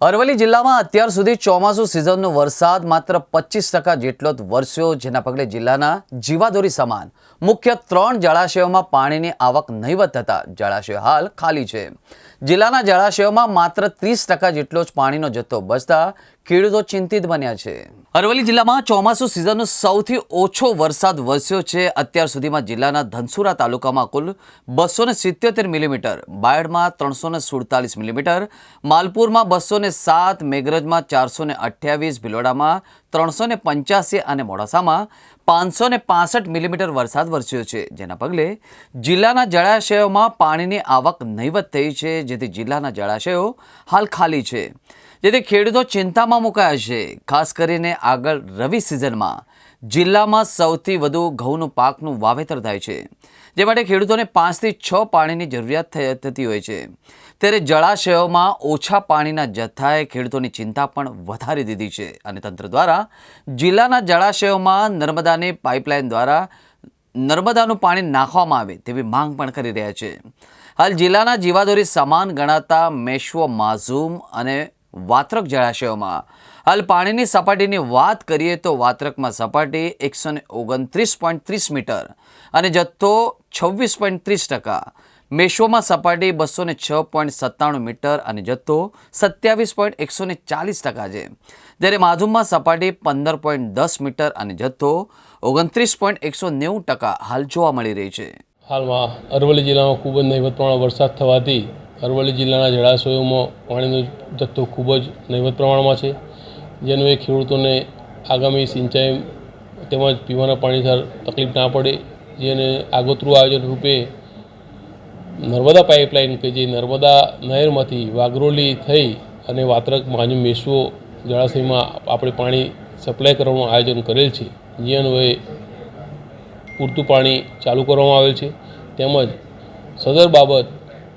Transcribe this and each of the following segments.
અરવલ્લી જિલ્લામાં અત્યાર સુધી ચોમાસુ સિઝનનો વરસાદ માત્ર પચીસ ટકા જેટલો જ વરસ્યો, જેના પગલે જિલ્લાના જીવાદોરી સમાન મુખ્ય ત્રણ જળાશયોમાં પાણીની આવક નહીવત થતા જળાશયો હાલ ખાલી છે. જિલ્લાના જળાશયોમાં માત્ર ત્રીસ ટકા જેટલો જ પાણીનો જથ્થો બચતા ખેડૂતો ચિંતિત બન્યા છે. અરવલ્લી જિલ્લામાં ચોમાસુ સિઝનનો સૌથી ઓછો વરસાદ વરસ્યો છે. અત્યાર સુધીમાં જિલ્લાના ધનસુરા તાલુકામાં કુલ બસો ને સિત્યોતેર મિલીમીટર, બાયડમાં ત્રણસો ને સુડતાલીસ મિલીમીટર, માલપુરમાં બસો ને સાત, મેઘરજમાં ચારસો ને અઠ્યાવીસ ભિલોડામાં ત્રણસો ને પંચ્યાસી અને મોડાસામાં પાંચસો ને પાસઠ મિલીમીટર વરસાદ વરસ્યો છે. જેના પગલે જિલ્લાના જળાશયોમાં પાણીની આવક નહીવત થઈ છે, જેથી જિલ્લાના જળાશયો હાલ ખાલી છે. જેથી ખેડૂતો ચિંતામાં મુકાયા છે. ખાસ કરીને આગળ રવિ સિઝનમાં જિલ્લામાં સૌથી વધુ ઘઉંનું પાકનું વાવેતર થાય છે, જે માટે ખેડૂતોને પાંચથી છ પાણીની જરૂરિયાત થતી હોય છે. ત્યારે જળાશયોમાં ઓછા પાણીના જથ્થાએ ખેડૂતોની ચિંતા પણ વધારી દીધી છે અને તંત્ર દ્વારા જિલ્લાના જળાશયોમાં નર્મદાની પાઇપલાઇન દ્વારા નર્મદાનું પાણી નાખવામાં આવે તેવી માંગ પણ કરી રહ્યા છે. હાલ જિલ્લાના જીવાદોરી સમાન ગણાતા મેશ્વો, માઝૂમ અને વાત્રક જળાશયોમાં. હાલ પાણીની સપાટીની વાત કરીએ તો વાત્રકમાં સપાટી એકસો ને ઓગણત્રીસ પોઈન્ટ ત્રીસ મીટર અને જથ્થો છવ્વીસ પોઈન્ટ ત્રીસ ટકા. મેશોમાં સપાટી બસો ને છ પોઈન્ટ સત્તાણું મીટર અને જથ્થો સત્યાવીસ પોઈન્ટ એકસો ને ચાલીસ ટકા છે. જ્યારે માધુમમાં સપાટી પંદર પોઈન્ટ દસ મીટર અને જથ્થો ઓગણત્રીસ પોઈન્ટ એકસો નેવું ટકા હાલ જોવા મળી રહી છે. હાલમાં અરવલ્લી જિલ્લામાં ખૂબ જ નહીવત વરસાદ થવાથી અરવલ્લી જિલ્લાના જળાશયોમાં પાણીનો જથ્થો ખૂબ જ નહિવત પ્રમાણમાં છે. જેનું એ ખેડૂતોને આગામી સિંચાઈ તેમજ પીવાના પાણી તકલીફ ના પડે. જેને આગોતરું આયોજન રૂપે નર્મદા પાઇપલાઇન કે જે નર્મદા નહેરમાંથી વાઘરોલી થઈ અને વાત્રક માજુ મેસવો જળાશયમાં આપણે પાણી સપ્લાય કરવાનું આયોજન કરેલ છે. જે અન્વયે પૂરતું પાણી ચાલુ કરવામાં આવેલ છે. તેમજ સદર બાબત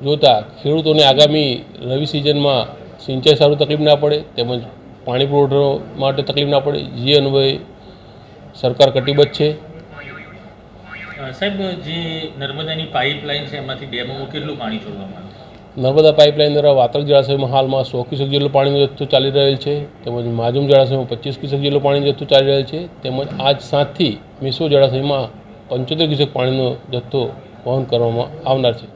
જોતાં ખેડૂતોને આગામી રવિ સિઝનમાં સિંચાઈ સારું તકલીફ ના પડે તેમજ પાણી પુરવઠો માટે તકલીફ ના પડે જે અન્વયે સરકાર કટિબદ્ધ છે. સાહેબ જે નર્મદાની પાઇપલાઇન છે એમાંથી ડેમોમાં કેટલું પાણી છોડવામાં આવ્યું નર્મદા પાઇપલાઇન દ્વારા વાતક જળાશયમાં હાલમાં સો ક્યુસેક જેટલું પાણીનો જથ્થો ચાલી રહેલ છે તેમજ માજુમ જળાશયમાં પચીસ ક્યુસેક જેટલો પાણીનો જથ્થો ચાલી રહેલ છે તેમજ આજ સાંજથી મિસો જળાશયમાં પંચોતેર ક્યુસેક પાણીનો જથ્થો વહન કરવામાં આવનાર છે.